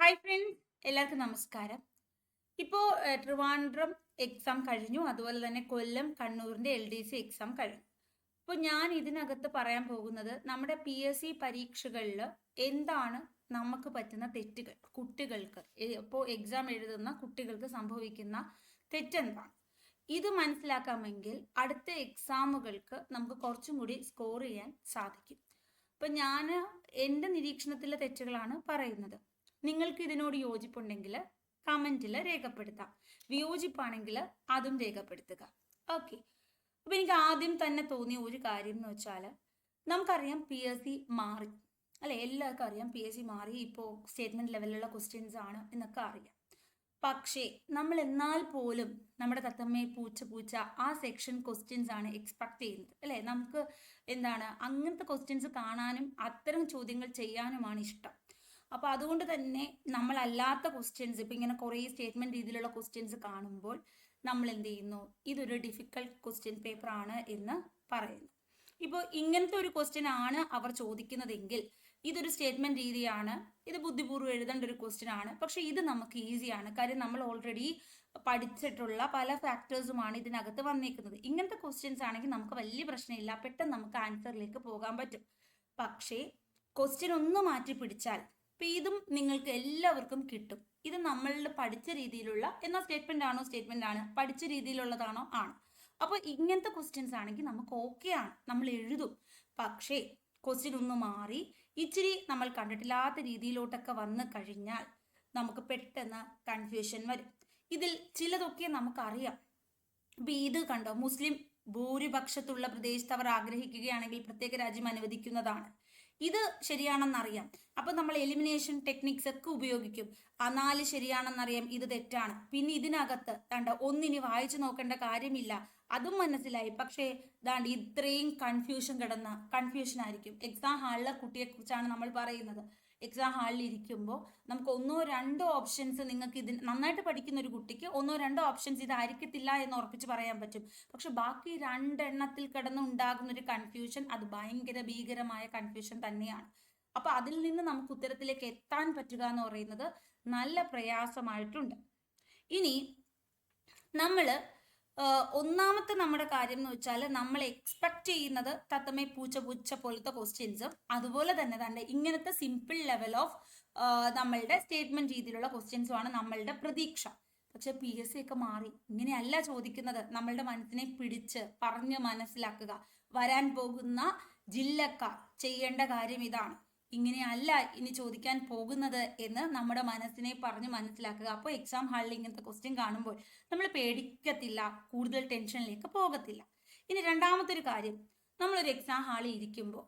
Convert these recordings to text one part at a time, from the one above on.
Hi friends എല്ലാവർക്കും നമസ്കാരം. ഇപ്പോൾ ട്രിവാൻഡ്രം എക്സാം കഴിഞ്ഞു. അതുപോലെ തന്നെ കൊല്ലം കണ്ണൂരിന്റെ എൽ ഡി സി എക്സാം കഴിഞ്ഞു. ഇപ്പോൾ ഞാൻ ഇതിനകത്ത് പറയാൻ പോകുന്നത് നമ്മുടെ പി എസ് സി പരീക്ഷകളിൽ എന്താണ് നമുക്ക് പറ്റുന്ന തെറ്റുകൾ? കുട്ടികൾക്ക് ഇപ്പോൾ എക്സാം എഴുതുന്ന കുട്ടികൾക്ക് സംഭവിക്കുന്ന തെറ്റെന്താണ്? ഇത് മനസ്സിലാക്കാമെങ്കിൽ അടുത്ത എക്സാമുകൾക്ക് നമുക്ക് കുറച്ചും കൂടി സ്കോർ ചെയ്യാൻ സാധിക്കും. ഇപ്പം ഞാൻ എന്റെ നിരീക്ഷണത്തിലെ തെറ്റുകളാണ് പറയുന്നത്. നിങ്ങൾക്ക് ഇതിനോട് യോജിപ്പുണ്ടെങ്കിൽ കമന്റിൽ രേഖപ്പെടുത്താം. വിയോജിപ്പാണെങ്കിൽ അതും രേഖപ്പെടുത്തുക. ഓക്കെ അപ്പം എനിക്ക് ആദ്യം തന്നെ തോന്നിയ ഒരു കാര്യം എന്ന് വെച്ചാൽ നമുക്കറിയാം പി എസ് സി മാറി. അല്ലെ? എല്ലാവർക്കും അറിയാം പി എസ് സി മാറി ഇപ്പോൾ സ്റ്റേറ്റ്മെന്റ് ലെവലിലുള്ള ക്വസ്റ്റ്യൻസ് ആണ് എന്നൊക്കെ അറിയാം. പക്ഷേ നമ്മൾ എന്നാൽ പോലും നമ്മുടെ തത്തമ്മയെ പൂച്ച പൂച്ച ആ സെക്ഷൻ ക്വസ്റ്റ്യൻസ് ആണ് എക്സ്പെക്ട് ചെയ്യുന്നത്. അല്ലേ? നമുക്ക് എന്താണ് അങ്ങനത്തെ ക്വസ്റ്റ്യൻസ് കാണാനും അത്തരം ചോദ്യങ്ങൾ ചെയ്യാനുമാണ് ഇഷ്ടം. അപ്പോൾ അതുകൊണ്ട് തന്നെ നമ്മളല്ലാത്ത ക്വസ്റ്റ്യൻസ് ഇപ്പം ഇങ്ങനെ കുറേ സ്റ്റേറ്റ്മെന്റ് രീതിയിലുള്ള ക്വസ്റ്റ്യൻസ് കാണുമ്പോൾ നമ്മൾ എന്ത് ചെയ്യുന്നു? ഇതൊരു ഡിഫിക്കൽട്ട് ക്വസ്റ്റ്യൻ പേപ്പർ ആണ് എന്ന് പറയുന്നു. ഇപ്പോൾ ഇങ്ങനത്തെ ഒരു ക്വസ്റ്റ്യൻ ആണ് അവർ ചോദിക്കുന്നതെങ്കിൽ ഇതൊരു സ്റ്റേറ്റ്മെന്റ് രീതിയാണ് ഇത് ബുദ്ധിപൂർവം എഴുതേണ്ട ഒരു ക്വസ്റ്റ്യൻ ആണ്. പക്ഷെ ഇത് നമുക്ക് ഈസിയാണ് കാര്യം നമ്മൾ ഓൾറെഡി പഠിച്ചിട്ടുള്ള പല ഫാക്ടേഴ്സുമാണ് ഇതിനകത്ത് വന്നേക്കുന്നത്. ഇങ്ങനത്തെ ക്വസ്റ്റ്യൻസ് ആണെങ്കിൽ നമുക്ക് വലിയ പ്രശ്നമില്ല. പെട്ടെന്ന് നമുക്ക് ആൻസറിലേക്ക് പോകാൻ പറ്റും. പക്ഷേ ക്വസ്റ്റ്യൻ ഒന്ന് മാറ്റി പിടിച്ചാൽ ഇപ്പം ഇതും നിങ്ങൾക്ക് എല്ലാവർക്കും കിട്ടും. ഇത് നമ്മളിൽ പഠിച്ച രീതിയിലുള്ള എന്നാൽ സ്റ്റേറ്റ്മെന്റ് ആണോ സ്റ്റേറ്റ്മെന്റ് ആണ്. പഠിച്ച രീതിയിലുള്ളതാണോ ആണ്. അപ്പോൾ ഇങ്ങനത്തെ ക്വസ്റ്റ്യൻസ് ആണെങ്കിൽ നമുക്ക് ഓക്കെ ആണ്. നമ്മൾ എഴുതും. പക്ഷേ ക്വസ്റ്റ്യൻ ഒന്ന് മാറി ഇച്ചിരി നമ്മൾ കണ്ടിട്ടില്ലാത്ത രീതിയിലോട്ടൊക്കെ വന്നു കഴിഞ്ഞാൽ നമുക്ക് പെട്ടെന്ന് കൺഫ്യൂഷൻ വരും. ഇതിൽ ചിലതൊക്കെ നമുക്കറിയാം. ഇപ്പം ഇത് കണ്ടോ മുസ്ലിം ഭൂരിപക്ഷത്തുള്ള പ്രദേശത്ത് അവർ ആഗ്രഹിക്കുകയാണെങ്കിൽ പ്രത്യേക രാജ്യം അനുവദിക്കുന്നതാണ്. ഇത് ശരിയാണെന്നറിയാം. അപ്പം നമ്മൾ എലിമിനേഷൻ ടെക്നിക്സ് ഒക്കെ ഉപയോഗിക്കും. ആ നാല് ശരിയാണെന്നറിയാം ഇത് തെറ്റാണ്. പിന്നെ ഇതിനകത്ത് ദാണ്ട ഒന്നിനി വായിച്ചു നോക്കേണ്ട കാര്യമില്ല. അതും മനസ്സിലായി. പക്ഷേ ദാണ്ട് ഇത്രയും കൺഫ്യൂഷൻ കിടന്ന കൺഫ്യൂഷൻ ആയിരിക്കും. എക്സാം ഹാളിലെ കുട്ടിയെക്കുറിച്ചാണ് നമ്മൾ പറയുന്നത്. എക്സാം ഹാളിൽ ഇരിക്കുമ്പോൾ നമുക്ക് ഒന്നോ രണ്ടോ ഓപ്ഷൻസ് നിങ്ങൾക്ക് ഇതിന് നന്നായിട്ട് പഠിക്കുന്ന ഒരു കുട്ടിക്ക് ഒന്നോ രണ്ടോ ഓപ്ഷൻസ് ഇതായിരിക്കത്തില്ല എന്ന് ഉറപ്പിച്ച് പറയാൻ പറ്റും. പക്ഷെ ബാക്കി രണ്ടെണ്ണത്തിൽ കിടന്നുണ്ടാകുന്ന ഒരു കൺഫ്യൂഷൻ അത് ഭയങ്കര ഭീകരമായ കൺഫ്യൂഷൻ തന്നെയാണ്. അപ്പൊ അതിൽ നിന്ന് നമുക്ക് ഉത്തരത്തിലേക്ക് എത്താൻ പറ്റുക എന്ന് പറയുന്നത് നല്ല പ്രയാസമായിട്ടുണ്ട്. ഇനി നമ്മൾ ഒന്നാമത്തെ നമ്മുടെ കാര്യം എന്ന് വെച്ചാൽ നമ്മൾ എക്സ്പെക്ട് ചെയ്യുന്നത് തത്തമ്മ പൂച്ച പൂച്ച പോലത്തെ ക്വസ്റ്റ്യൻസും അതുപോലെ തന്നെ തന്നെ ഇങ്ങനത്തെ സിമ്പിൾ ലെവൽ ഓഫ് നമ്മളുടെ സ്റ്റേറ്റ്മെന്റ് രീതിയിലുള്ള ക്വസ്റ്റ്യൻസും ആണ് നമ്മളുടെ പ്രതീക്ഷ. പക്ഷെ പി എസ് സി ഒക്കെ മാറി. ഇങ്ങനെയല്ല ചോദിക്കുന്നത്. നമ്മളുടെ മനസ്സിനെ പിടിച്ച് പറഞ്ഞ് മനസ്സിലാക്കുക. വരാൻ പോകുന്ന ജില്ലക്കാർ ചെയ്യേണ്ട കാര്യം ഇതാണ്. ഇങ്ങനെയല്ല ഇനി ചോദിക്കാൻ പോകുന്നത് എന്ന് നമ്മുടെ മനസ്സിനെ പറഞ്ഞ് മനസ്സിലാക്കുക. അപ്പോൾ എക്സാം ഹാളിൽ ഇങ്ങനത്തെ ക്വസ്റ്റ്യൻ കാണുമ്പോൾ നമ്മൾ പേടിക്കത്തില്ല കൂടുതൽ ടെൻഷനിലേക്ക് പോകത്തില്ല. ഇനി രണ്ടാമത്തെ ഒരു കാര്യം നമ്മളൊരു എക്സാം ഹാളിൽ ഇരിക്കുമ്പോൾ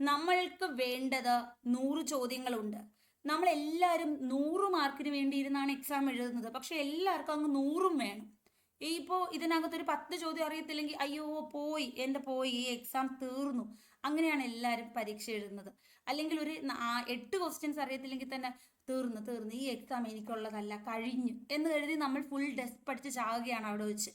നമ്മൾക്ക് വേണ്ടത് നൂറ് ചോദ്യങ്ങളുണ്ട്. നമ്മളെല്ലാവരും നൂറ് മാർക്കിന് വേണ്ടി ഇരുന്നാണ് എക്സാം എഴുതുന്നത്. പക്ഷെ എല്ലാവർക്കും അങ്ങ് നൂറും വേണം. ഇപ്പോൾ ഇതിനകത്തൊരു പത്ത് ചോദ്യം അറിയത്തില്ലെങ്കിൽ അയ്യോ പോയി എന്റെ പോയി ഈ എക്സാം തീർന്നു. അങ്ങനെയാണ് എല്ലാവരും പരീക്ഷ എഴുതുന്നത്. അല്ലെങ്കിൽ ഒരു എട്ട് ക്വസ്റ്റ്യൻസ് അറിയത്തില്ലെങ്കിൽ തന്നെ തീർന്നു തീർന്നു ഈ എക്സാം എനിക്കുള്ളതല്ല കഴിഞ്ഞു. എന്ന് കരുതി നമ്മൾ ഫുൾ ഡെസ്ക് പഠിച്ച് ചാകുകയാണ് അവിടെ വെച്ച്.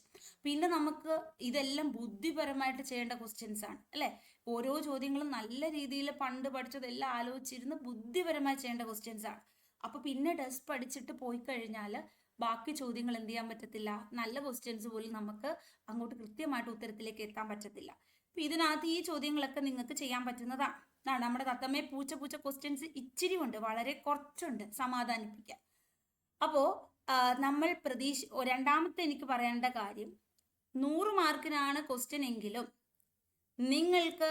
പിന്നെ നമുക്ക് ഇതെല്ലാം ബുദ്ധിപരമായിട്ട് ചെയ്യേണ്ട ക്വസ്റ്റ്യൻസ് ആണ് അല്ലേ? ഓരോ ചോദ്യങ്ങളും നല്ല രീതിയിൽ പണ്ട് പഠിച്ചതെല്ലാം ആലോചിച്ചിരുന്ന് ബുദ്ധിപരമായി ചെയ്യേണ്ട ക്വസ്റ്റ്യൻസ് ആണ്. അപ്പൊ പിന്നെ ഡെസ്ക് പഠിച്ചിട്ട് പോയി കഴിഞ്ഞാൽ ബാക്കി ചോദ്യങ്ങൾ എന്ത് ചെയ്യാൻ പറ്റത്തില്ല? നല്ല ക്വസ്റ്റ്യൻസ് പോലും നമുക്ക് അങ്ങോട്ട് കൃത്യമായിട്ട് ഉത്തരത്തിലേക്ക് എത്താൻ പറ്റത്തില്ല. അപ്പൊ ഇതിനകത്ത് ഈ ചോദ്യങ്ങളൊക്കെ നിങ്ങൾക്ക് ചെയ്യാൻ പറ്റുന്നതാണ് നമ്മുടെ തത്തമ്മയെ പൂച്ച പൂച്ച ക്വസ്റ്റ്യൻസ് ഇച്ചിരി ഉണ്ട്. വളരെ കുറച്ചുണ്ട് സമാധാനിപ്പിക്കാൻ. അപ്പോ നമ്മൾ പ്രതീക്ഷ രണ്ടാമത്തെ എനിക്ക് പറയേണ്ട കാര്യം നൂറ് മാർക്കിനാണ് ക്വസ്റ്റ്യൻ എങ്കിലും നിങ്ങൾക്ക്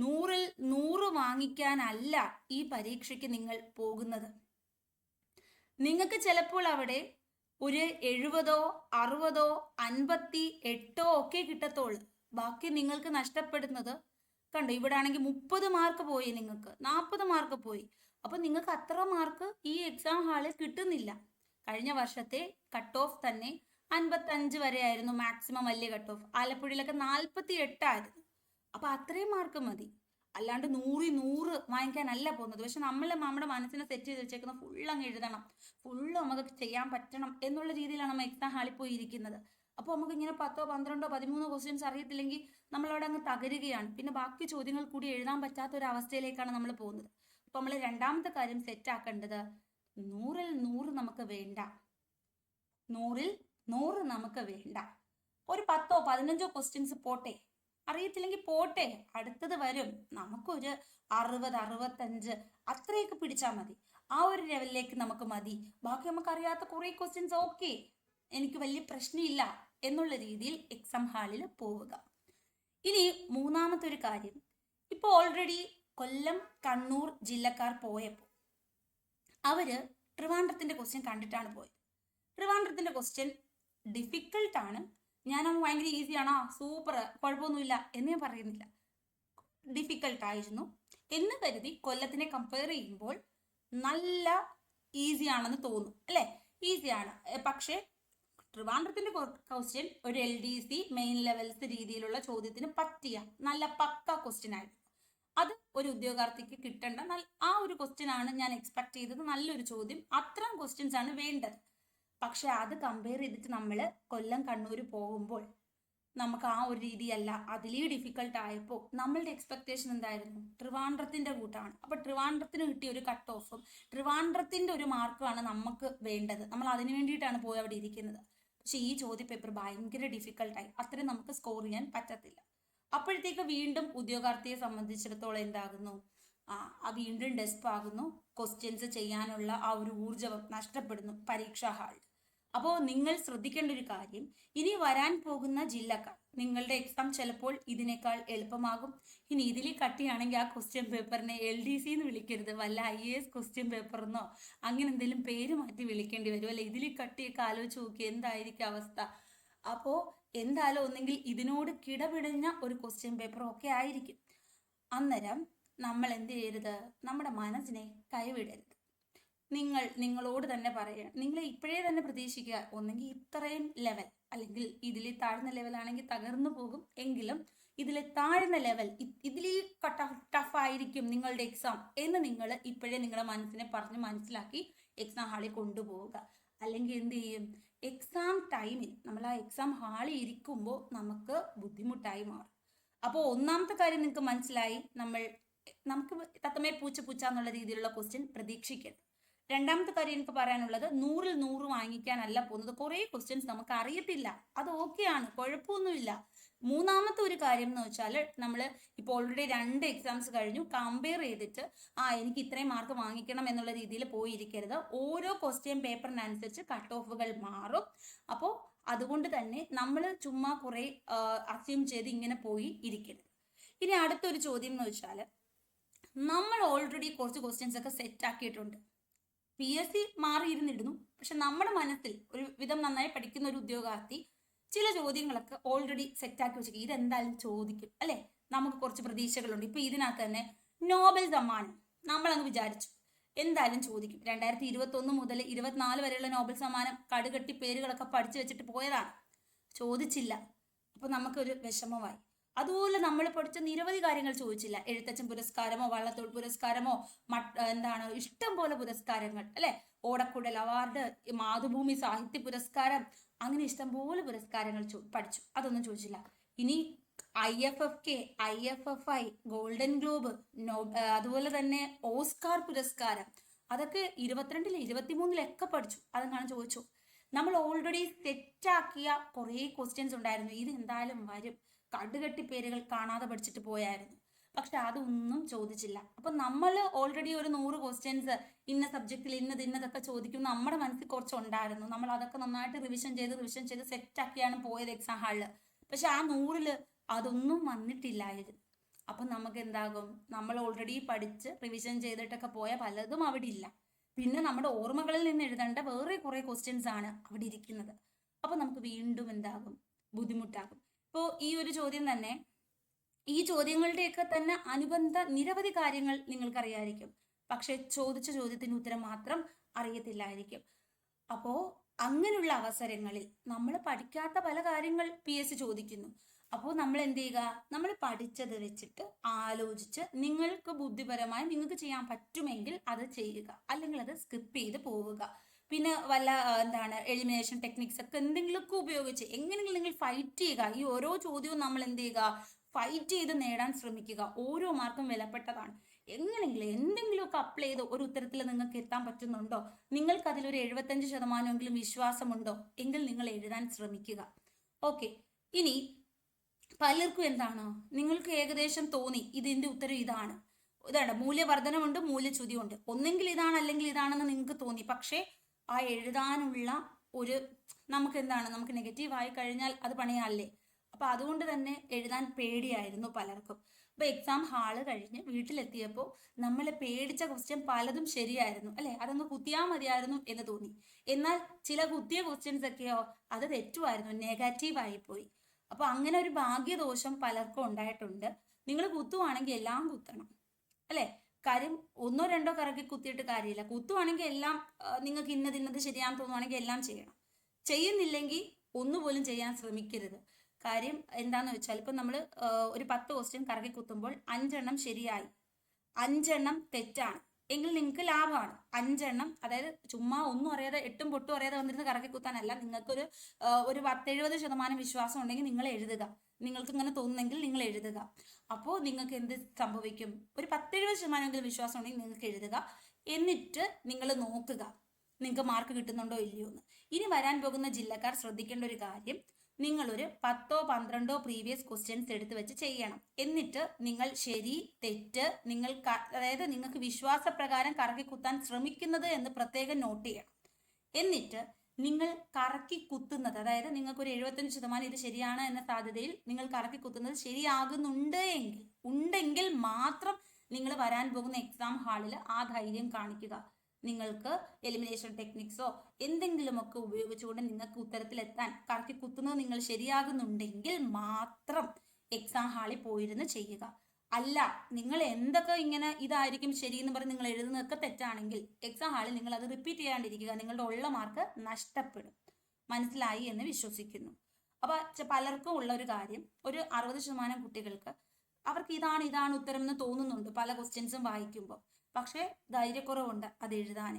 നൂറിൽ നൂറ് വാങ്ങിക്കാനല്ല ഈ പരീക്ഷയ്ക്ക് നിങ്ങൾ പോകുന്നത്. നിങ്ങൾക്ക് ചിലപ്പോൾ അവിടെ ഒരു എഴുപതോ അറുപതോ അൻപത്തി എട്ടോ ഒക്കെ കിട്ടത്തുള്ളൂ ബാക്കി നിങ്ങൾക്ക് നഷ്ടപ്പെടുന്നത് കണ്ടോ? ഇവിടെ ആണെങ്കിൽ മുപ്പത് മാർക്ക് പോയി നിങ്ങൾക്ക്. നാൽപ്പത് മാർക്ക് പോയി. അപ്പൊ നിങ്ങൾക്ക് അത്ര മാർക്ക് ഈ എക്സാം ഹാളിൽ കിട്ടുന്നില്ല. കഴിഞ്ഞ വർഷത്തെ കട്ട് ഓഫ് തന്നെ അൻപത്തഞ്ച് വരെ ആയിരുന്നു മാക്സിമം വലിയ കട്ട് ഓഫ് ആലപ്പുഴയിലൊക്കെ നാൽപ്പത്തി എട്ടായിരുന്നു അപ്പൊ അത്രയും മാർക്ക് മതി. അല്ലാണ്ട് നൂറി നൂറ് വാങ്ങിക്കാനല്ല പോകുന്നത്. പക്ഷെ നമ്മൾ നമ്മുടെ മനസ്സിനെ സെറ്റ് ചെയ്ത് വെച്ചേക്കുന്ന ഫുൾ അങ്ങ് എഴുതണം. ഫുള്ള് നമുക്ക് ചെയ്യാൻ പറ്റണം എന്നുള്ള രീതിയിലാണ് നമ്മൾ എക്സാം ഹാളിൽ പോയി ഇരിക്കുന്നത് അപ്പോൾ നമുക്ക് ഇങ്ങനെ പത്തോ പന്ത്രണ്ടോ പതിമൂന്നോ ക്വസ്റ്റ്യൻസ് അറിയത്തില്ലെങ്കിൽ നമ്മളവിടെ അങ്ങ് തകരുകയാണ്. പിന്നെ ബാക്കി ചോദ്യങ്ങൾ കൂടി എഴുതാൻ പറ്റാത്ത ഒരു അവസ്ഥയിലേക്കാണ് നമ്മൾ പോകുന്നത്. അപ്പോൾ നമ്മൾ രണ്ടാമത്തെ കാര്യം സെറ്റ് ആക്കേണ്ടത് നൂറിൽ നൂറ് നമുക്ക് വേണ്ട. നൂറിൽ നൂറ് നമുക്ക് വേണ്ട. ഒരു പത്തോ പതിനഞ്ചോ ക്വസ്റ്റ്യൻസ് പോട്ടെ. അറിയത്തില്ലെങ്കിൽ പോട്ടെ അടുത്തത് വരും. നമുക്കൊരു അറുപത് അറുപത്തഞ്ച് അത്രയൊക്കെ പിടിച്ചാൽ മതി. ആ ഒരു ലെവലിലേക്ക് നമുക്ക് മതി. ബാക്കി നമുക്ക് അറിയാത്ത കുറേ ക്വസ്റ്റ്യൻസ് ഓക്കെ എനിക്ക് വലിയ പ്രശ്നമില്ല എന്നുള്ള രീതിയിൽ എക്സാം ഹാളിൽ പോവുക. ഇനി മൂന്നാമത്തെ ഒരു കാര്യം. ഇപ്പോൾ ഓൾറെഡി കൊല്ലം കണ്ണൂർ ജില്ലക്കാർ പോയപ്പോൾ അവർ ട്രിവാൻഡ്രത്തിന്റെ ക്വസ്റ്റ്യൻ കണ്ടിട്ടാണ് പോയത്. ട്രിവാൻഡ്രത്തിന്റെ ക്വസ്റ്റ്യൻ ഡിഫിക്കൽട്ട് ഞാനത് ഭയങ്കര ഈസിയാണോ സൂപ്പർ കുഴപ്പമൊന്നുമില്ല. എന്ന് ഞാൻ പറയുന്നില്ല. ഡിഫിക്കൽട്ടായിരുന്നു എന്ന് കരുതി കൊല്ലത്തിനെ കമ്പയർ ചെയ്യുമ്പോൾ നല്ല ഈസി ആണെന്ന് തോന്നും. അല്ലേ? ഈസിയാണ് പക്ഷേ ട്രിവാൻഡ്രത്തിന്റെ ക്വസ്റ്റ്യൻ ഒരു L D C main levels രീതിയിലുള്ള ചോദ്യത്തിന് പറ്റിയ നല്ല പക്ക ക്വസ്റ്റ്യൻ ആയിരുന്നു. അത് ഒരു ഉദ്യോഗാർത്ഥിക്ക് കിട്ടേണ്ട ആ ഒരു ക്വസ്റ്റ്യൻ ആണ് ഞാൻ എക്സ്പെക്ട് ചെയ്തത്. നല്ലൊരു ചോദ്യം. അത്തരം ക്വസ്റ്റ്യൻസ് ആണ് വേണ്ടത്. പക്ഷെ അത് കമ്പയർ ചെയ്തിട്ട് നമ്മൾ കൊല്ലം കണ്ണൂർ പോകുമ്പോൾ നമുക്ക് ആ ഒരു രീതിയല്ല. അതിലേ ഡിഫിക്കൽട്ട് ആയപ്പോൾ നമ്മളുടെ എക്സ്പെക്ടേഷൻ എന്തായിരുന്നു? ട്രിവാൻഡ്രത്തിന്റെ കൂട്ടാണ് അപ്പൊ ട്രിവാൻഡ്രത്തിന് കിട്ടിയ ഒരു കട്ട് ഓഫും ട്രിവാൻഡ്രത്തിന്റെ ഒരു മാർക്കുമാണ് നമുക്ക് വേണ്ടത്. നമ്മൾ അതിനു വേണ്ടിയിട്ടാണ് പോയി അവിടെ ഇരിക്കുന്നത്. പക്ഷെ ഈ ചോദ്യ പേപ്പർ ഭയങ്കര ഡിഫിക്കൽട്ടായി അത്രയും നമുക്ക് സ്കോർ ചെയ്യാൻ പറ്റത്തില്ല. അപ്പോഴത്തേക്ക് വീണ്ടും ഉദ്യോഗാർത്ഥിയെ സംബന്ധിച്ചിടത്തോളം എന്താകുന്നു? ആ ആ വീണ്ടും ഡെസ്പ് ആകുന്നു. ക്വസ്റ്റ്യൻസ് ചെയ്യാനുള്ള ആ ഒരു ഊർജം നഷ്ടപ്പെടുന്നു. പരീക്ഷാ ഹാളിൽ അപ്പോൾ നിങ്ങൾ ശ്രദ്ധിക്കേണ്ട ഒരു കാര്യം ഇനി വരാൻ പോകുന്ന ജില്ലക്കാർ നിങ്ങളുടെ എക്സാം ചിലപ്പോൾ ഇതിനേക്കാൾ എളുപ്പമാകും. ഇനി ഇതിൽ കട്ടിയാണെങ്കിൽ ആ ക്വസ്റ്റ്യൻ പേപ്പറിനെ എൽ ഡി സി എന്ന് വിളിക്കരുത്. വല്ല ഐ എ എസ് ക്വസ്റ്റ്യൻ പേപ്പറെന്നോ അങ്ങനെ എന്തെങ്കിലും പേര് മാറ്റി വിളിക്കേണ്ടി വരും. അല്ലെ? ഇതിൽ കട്ടിയൊക്കെ ആലോചിച്ച് നോക്കി എന്തായിരിക്കും അവസ്ഥ? അപ്പോൾ എന്തായാലും ഒന്നെങ്കിൽ ഇതിനോട് കിടപിടിഞ്ഞ ഒരു ക്വസ്റ്റ്യൻ പേപ്പർ ഒക്കെ ആയിരിക്കും. അന്നേരം നമ്മൾ എന്ത് ചെയ്യരുത്? നമ്മുടെ മനസ്സിനെ കൈവിടരുത്. നിങ്ങൾ നിങ്ങളോട് തന്നെ പറയുക. നിങ്ങൾ ഇപ്പോഴേ തന്നെ പ്രതീക്ഷിക്കുക. ഒന്നെങ്കിൽ ഇത്രയും ലെവൽ അല്ലെങ്കിൽ ഇതിൽ താഴ്ന്ന ലെവലാണെങ്കിൽ തകർന്നു പോകും. എങ്കിലും ഇതിലെ താഴ്ന്ന ലെവൽ ഇതിൽ ടഫ് ആയിരിക്കും നിങ്ങളുടെ എക്സാം എന്ന് നിങ്ങൾ ഇപ്പോഴേ നിങ്ങളുടെ മനസ്സിനെ പറഞ്ഞ് മനസ്സിലാക്കി എക്സാം ഹാളിൽ കൊണ്ടുപോവുക. അല്ലെങ്കിൽ എന്ത് ചെയ്യും? എക്സാം ടൈമിൽ നമ്മൾ ആ എക്സാം ഹാളിൽ ഇരിക്കുമ്പോൾ നമുക്ക് ബുദ്ധിമുട്ടായി മാറും. അപ്പോൾ ഒന്നാമത്തെ കാര്യം നിങ്ങൾക്ക് മനസ്സിലായി. നമ്മൾ നമുക്ക് തത്തമേ പൂച്ച പൂച്ച എന്നുള്ള രീതിയിലുള്ള ക്വസ്റ്റ്യൻ പ്രതീക്ഷിക്കരുത്. രണ്ടാമത്തെ കാര്യം എനിക്ക് പറയാനുള്ളത് നൂറിൽ നൂറ് വാങ്ങിക്കാനല്ല പോകുന്നത്. കുറേ ക്വസ്റ്റ്യൻസ് നമുക്ക് അറിയത്തില്ല അത് ഓക്കെയാണ് കുഴപ്പമൊന്നുമില്ല. മൂന്നാമത്തെ ഒരു കാര്യം എന്ന് വെച്ചാൽ നമ്മൾ ഇപ്പോൾ ഓൾറെഡി രണ്ട് എക്സാംസ് കഴിഞ്ഞു. കമ്പയർ ചെയ്തിട്ട് ആ എനിക്ക് ഇത്രയും മാർക്ക് വാങ്ങിക്കണം എന്നുള്ള രീതിയിൽ പോയിരിക്കരുത്. ഓരോ ക്വസ്റ്റ്യൻ പേപ്പറിനനുസരിച്ച് കട്ട് ഓഫുകൾ മാറും. അപ്പോൾ അതുകൊണ്ട് തന്നെ നമ്മൾ ചുമ്മാ കുറേ അസ്യൂം ചെയ്ത് ഇങ്ങനെ പോയി ഇരിക്കരുത്. ഇനി അടുത്തൊരു ചോദ്യം എന്ന് വെച്ചാൽ നമ്മൾ ഓൾറെഡി കുറച്ച് ക്വസ്റ്റ്യൻസ് ഒക്കെ സെറ്റ് ആക്കിയിട്ടുണ്ട്. പി എസ് സി മാറിയിരുന്നിടുന്നു പക്ഷെ നമ്മുടെ മനസ്സിൽ ഒരു വിധം നന്നായി പഠിക്കുന്ന ഒരു ഉദ്യോഗാർത്ഥി ചില ചോദ്യങ്ങളൊക്കെ ഓൾറെഡി സെറ്റാക്കി വെച്ചിരിക്കും. ഇതെന്തായാലും ചോദിക്കും അല്ലെ? നമുക്ക് കുറച്ച് പ്രതീക്ഷകളുണ്ട്. ഇപ്പൊ ഇതിനകത്ത് തന്നെ നോബൽ സമ്മാനം. നമ്മൾ അങ്ങ് വിചാരിച്ചു. എന്തായാലും ചോദിക്കും. രണ്ടായിരത്തി ഇരുപത്തി ഒന്ന് മുതൽ ഇരുപത്തിനാല് വരെയുള്ള നോബൽ സമ്മാനം കടുകെട്ടി പേരുകളൊക്കെ പഠിച്ചു വെച്ചിട്ട് പോയതാണ്. ചോദിച്ചില്ല. അപ്പൊ നമുക്കൊരു വിഷമമായി. അതുപോലെ നമ്മൾ പഠിച്ച നിരവധി കാര്യങ്ങൾ ചോദിച്ചില്ല. എഴുത്തച്ഛൻ പുരസ്കാരമോ വള്ളത്തോൾ പുരസ്കാരമോ എന്താണ് ഇഷ്ടം പോലെ പുരസ്കാരങ്ങൾ അല്ലെ? ഓടക്കുടൽ അവാർഡ് മാതൃഭൂമി സാഹിത്യ പുരസ്കാരം അങ്ങനെ ഇഷ്ടം പോലെ പുരസ്കാരങ്ങൾ പഠിച്ചു. അതൊന്നും ചോദിച്ചില്ല. ഇനി I F F K I F F I Golden Globe no അതുപോലെ തന്നെ ഓസ്കാർ പുരസ്കാരം അതൊക്കെ ഇരുപത്തിരണ്ടിൽ ഇരുപത്തിമൂന്നിലൊക്കെ പഠിച്ചു. അതെങ്ങാണ് ചോദിച്ചു? നമ്മൾ ഓൾറെഡി സെറ്റാക്കിയ കുറേ ക്വസ്റ്റ്യൻസ് ഉണ്ടായിരുന്നു. ഇത് എന്തായാലും വരും. കടുകട്ടി പേരുകൾ കാണാതെ പഠിച്ചിട്ട് പോയായിരുന്നു. പക്ഷെ അതൊന്നും ചോദിച്ചില്ല. അപ്പൊ നമ്മൾ ഓൾറെഡി ഒരു നൂറ് ക്വസ്റ്റ്യൻസ് ഇന്ന സബ്ജക്റ്റിൽ ഇന്നത് ഇന്നതൊക്കെ ചോദിക്കും. നമ്മുടെ മനസ്സിൽ കുറച്ച് ഉണ്ടായിരുന്നു നമ്മൾ അതൊക്കെ നന്നായിട്ട് റിവിഷൻ ചെയ്ത് റിവിഷൻ ചെയ്ത് സെറ്റ് ആക്കിയാണ് പോയത് എക്സാം ഹാളിൽ പക്ഷെ ആ നൂറിൽ അതൊന്നും വന്നിട്ടില്ലായിരുന്നു. അപ്പൊ നമുക്ക് എന്താകും? നമ്മൾ ഓൾറെഡി പഠിച്ച് റിവിഷൻ ചെയ്തിട്ടൊക്കെ പോയ പലതും അവിടെ ഇല്ല പിന്നെ നമ്മുടെ ഓർമ്മകളിൽ നിന്ന് എഴുതേണ്ട വേറെ കുറെ ക്വസ്റ്റ്യൻസ് ആണ് അവിടെ ഇരിക്കുന്നത്. അപ്പൊ നമുക്ക് വീണ്ടും എന്താകും? ബുദ്ധിമുട്ടാകും. ഇപ്പോൾ ഈ ഒരു ചോദ്യം തന്നെ ഈ ചോദ്യങ്ങളുടെയൊക്കെ തന്നെ അനുബന്ധ നിരവധി കാര്യങ്ങൾ നിങ്ങൾക്കറിയായിരിക്കും. പക്ഷെ ചോദിച്ച ചോദ്യത്തിന് ഉത്തരം മാത്രം അറിയത്തില്ലായിരിക്കും. അപ്പോ അങ്ങനെയുള്ള അവസരങ്ങളിൽ നമ്മൾ പഠിക്കാത്ത പല കാര്യങ്ങൾ പി എസ് ചോദിക്കുന്നു. അപ്പോൾ നമ്മൾ എന്ത് ചെയ്യുക? നമ്മൾ പഠിച്ചത് വെച്ചിട്ട് ആലോചിച്ച് നിങ്ങൾക്ക് ബുദ്ധിപരമായി നിങ്ങൾക്ക് ചെയ്യാൻ പറ്റുമെങ്കിൽ അത് ചെയ്യുക. അല്ലെങ്കിൽ അത് സ്കിപ്പ് ചെയ്ത് പോവുക. പിന്നെ വല്ല എന്താണ് എലിമിനേഷൻ ടെക്നിക്സ് ഒക്കെ എന്തെങ്കിലുമൊക്കെ ഉപയോഗിച്ച് എങ്ങനെയെങ്കിലും നിങ്ങൾ ഫൈറ്റ് ചെയ്യുക. ഈ ഓരോ ചോദ്യവും നമ്മൾ എന്ത് ചെയ്യുക? ഫൈറ്റ് ചെയ്ത് നേടാൻ ശ്രമിക്കുക. ഓരോ മാർക്കും വിലപ്പെട്ടതാണ്. എങ്ങനെയെങ്കിലും എന്തെങ്കിലുമൊക്കെ അപ്ലൈ ചെയ്ത് ഒരു ഉത്തരത്തിൽ നിങ്ങൾക്ക് എത്താൻ പറ്റുന്നുണ്ടോ? നിങ്ങൾക്ക് അതിലൊരു എഴുപത്തഞ്ച് ശതമാനമെങ്കിലും വിശ്വാസമുണ്ടോ? എങ്കിൽ നിങ്ങൾ എഴുതാൻ ശ്രമിക്കുക. ഓക്കെ ഇനി പലർക്കും എന്താണ്? നിങ്ങൾക്ക് ഏകദേശം തോന്നി ഇതിന്റെ ഉത്തരം ഇതാണ്. ഇതാണ് മൂല്യവർദ്ധനമുണ്ട് മൂല്യച്യുതിയുണ്ട് ഒന്നെങ്കിൽ ഇതാണ് അല്ലെങ്കിൽ ഇതാണെന്ന് നിങ്ങൾക്ക് തോന്നി. പക്ഷേ ആ എഴുതാനുള്ള ഒരു നമുക്ക് എന്താണ് നമുക്ക് നെഗറ്റീവ് ആയി കഴിഞ്ഞാൽ അത് പണിയാല്ലേ? അപ്പൊ അതുകൊണ്ട് തന്നെ എഴുതാൻ പേടിയായിരുന്നു പലർക്കും. അപ്പൊ എക്സാം ഹാൾ കഴിഞ്ഞ് വീട്ടിലെത്തിയപ്പോൾ നമ്മൾ പേടിച്ച ക്വസ്റ്റ്യൻ പലതും ശരിയായിരുന്നു അല്ലെ? അതങ്ങ് കുത്തിയാ മതിയായിരുന്നു എന്ന് തോന്നി. എന്നാൽ ചില കുത്തിയ ക്വസ്റ്റ്യൻസ് ഒക്കെയോ അത് തെറ്റുമായിരുന്നു നെഗറ്റീവ് ആയി പോയി. അപ്പൊ അങ്ങനെ ഒരു ഭാഗ്യദോഷം പലർക്കും ഉണ്ടായിട്ടുണ്ട്. നിങ്ങൾ കുത്തുവാണെങ്കിൽ എല്ലാം കുത്തണം അല്ലെ? കാര്യം ഒന്നോ രണ്ടോ കറക്കി കുത്തിയിട്ട് കാര്യമില്ല. കുത്തുവാണെങ്കിൽ എല്ലാം നിങ്ങൾക്ക് ഇന്നത് ഇന്നത് ശരിയാന്ന് തോന്നുവാണെങ്കിൽ എല്ലാം ചെയ്യണം. ചെയ്യുന്നില്ലെങ്കിൽ ഒന്നുപോലും ചെയ്യാൻ ശ്രമിക്കരുത്. കാര്യം എന്താന്ന് വെച്ചാൽ ഇപ്പൊ നമ്മൾ ഒരു പത്ത് ക്വസ്റ്റ്യൻ കറക്കി കുത്തുമ്പോൾ അഞ്ചെണ്ണം ശരിയായി. അഞ്ചെണ്ണം തെറ്റാണ്. എങ്കിൽ നിങ്ങൾക്ക് ലാഭമാണ്. അഞ്ചെണ്ണം അതായത് ചുമ്മാ ഒന്നും അറിയാതെ എട്ടും പൊട്ടും അറിയാതെ വന്നിരുന്ന് കറക്കി കുത്താനല്ല. നിങ്ങൾക്കൊരു ഒരു പത്തെഴുപത് ശതമാനം വിശ്വാസം ഉണ്ടെങ്കിൽ നിങ്ങൾ എഴുതുക. നിങ്ങൾക്ക് ഇങ്ങനെ തോന്നുന്നെങ്കിൽ നിങ്ങൾ എഴുതുക. അപ്പോൾ നിങ്ങൾക്ക് എന്ത് സംഭവിക്കും? ഒരു പത്തെഴുപത് ശതമാനമെങ്കിലും വിശ്വാസം ഉണ്ടെങ്കിൽ നിങ്ങൾക്ക് എഴുതുക. എന്നിട്ട് നിങ്ങൾ നോക്കുക. നിങ്ങൾക്ക് മാർക്ക് കിട്ടുന്നുണ്ടോ ഇല്ലയോ എന്ന്. ഇനി വരാൻ പോകുന്ന ജില്ലക്കാർ ശ്രദ്ധിക്കേണ്ട ഒരു കാര്യം. നിങ്ങളൊരു പത്തോ പന്ത്രണ്ടോ പ്രീവിയസ് ക്വസ്റ്റ്യൻസ് എടുത്ത് വെച്ച് ചെയ്യണം. എന്നിട്ട് നിങ്ങൾ ശരി തെറ്റ് നിങ്ങൾ അതായത് നിങ്ങൾക്ക് വിശ്വാസപ്രകാരം കറക്കി കുത്താൻ ശ്രമിക്കുന്നത് എന്ന് പ്രത്യേകം നോട്ട് ചെയ്യണം. എന്നിട്ട് നിങ്ങൾ കറക്കി കുത്തുന്നത് അതായത് നിങ്ങൾക്ക് ഒരു എഴുപത്തഞ്ച് ശതമാനം ഇത് ശരിയാണ് എന്ന സാധ്യതയിൽ നിങ്ങൾ കറക്കി കുത്തുന്നത് ശരിയാകുന്നുണ്ട് എങ്കിൽ ഉണ്ടെങ്കിൽ മാത്രം നിങ്ങൾ വരാൻ പോകുന്ന എക്സാം ഹാളിൽ ആ ധൈര്യം കാണിക്കുക. നിങ്ങൾക്ക് എലിമിനേഷൻ ടെക്നിക്സോ എന്തെങ്കിലുമൊക്കെ ഉപയോഗിച്ചുകൊണ്ട് നിങ്ങൾക്ക് ഉത്തരത്തിലെത്താൻ കറക്കി കുത്തുന്നത് നിങ്ങൾ ശരിയാകുന്നുണ്ടെങ്കിൽ മാത്രം എക്സാം ഹാളിൽ പോയിരുന്ന് ചെയ്യുക. അല്ല നിങ്ങൾ എന്തൊക്കെ ഇങ്ങനെ ഇതായിരിക്കും ശരി എന്ന് പറഞ്ഞ് നിങ്ങൾ എഴുതുന്നതൊക്കെ തെറ്റാണെങ്കിൽ എക്സാം ഹാളിൽ നിങ്ങൾ അത് റിപ്പീറ്റ് ചെയ്യാണ്ടിരിക്കുക. നിങ്ങളുടെ ഉള്ള മാർക്ക് നഷ്ടപ്പെടും. മനസ്സിലായി എന്ന് വിശ്വസിക്കുന്നു. അപ്പൊ പലർക്കും ഉള്ള ഒരു കാര്യം ഒരു അറുപത് ശതമാനം കുട്ടികൾക്ക് അവർക്ക് ഇതാണ് ഇതാണ് ഉത്തരം എന്ന് തോന്നുന്നുണ്ട് പല ക്വസ്റ്റ്യൻസും വായിക്കുമ്പോൾ. പക്ഷേ ധൈര്യക്കുറവുണ്ട് അത് എഴുതാൻ.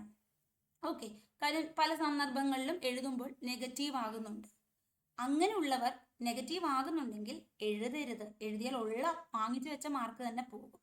ഓക്കെ കാര്യം പല സന്ദർഭങ്ങളിലും എഴുതുമ്പോൾ നെഗറ്റീവ് ആകുന്നുണ്ട്. അങ്ങനെയുള്ളവർ നെഗറ്റീവ് ആകുന്നുണ്ടെങ്കിൽ എഴുതരുത്. എഴുതിയാൽ ഉള്ള വാങ്ങിച്ചു വെച്ച മാർക്ക് തന്നെ പോകും.